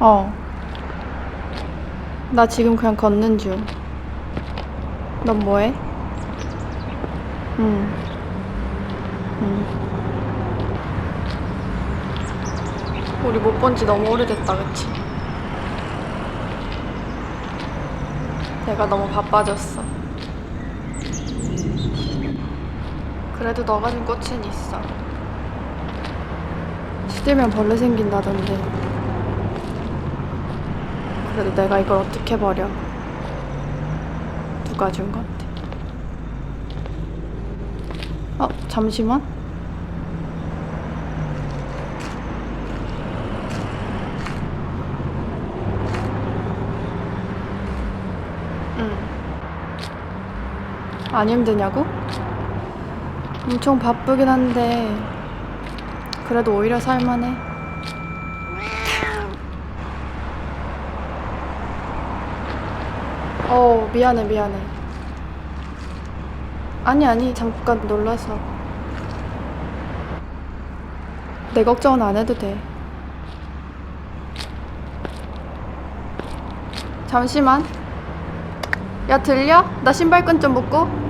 어. 나 지금 그냥 걷는 중. 넌 뭐해? 응. 응. 우리 못 본 지 너무 오래됐다, 그치? 내가 너무 바빠졌어. 그래도 너가 준 꽃은 있어. 시들면 벌레 생긴다던데. 그래도 내가 이걸 어떻게 버려? 누가 준 건데? 어, 잠시만. 응. 안 힘드냐고? 엄청 바쁘긴 한데, 그래도 오히려 살만해. 어, 미안해, 미안해. 아니, 아니, 잠깐 놀라서. 내 걱정은 안 해도 돼. 잠시만. 야, 들려? 나 신발끈 좀 묶고.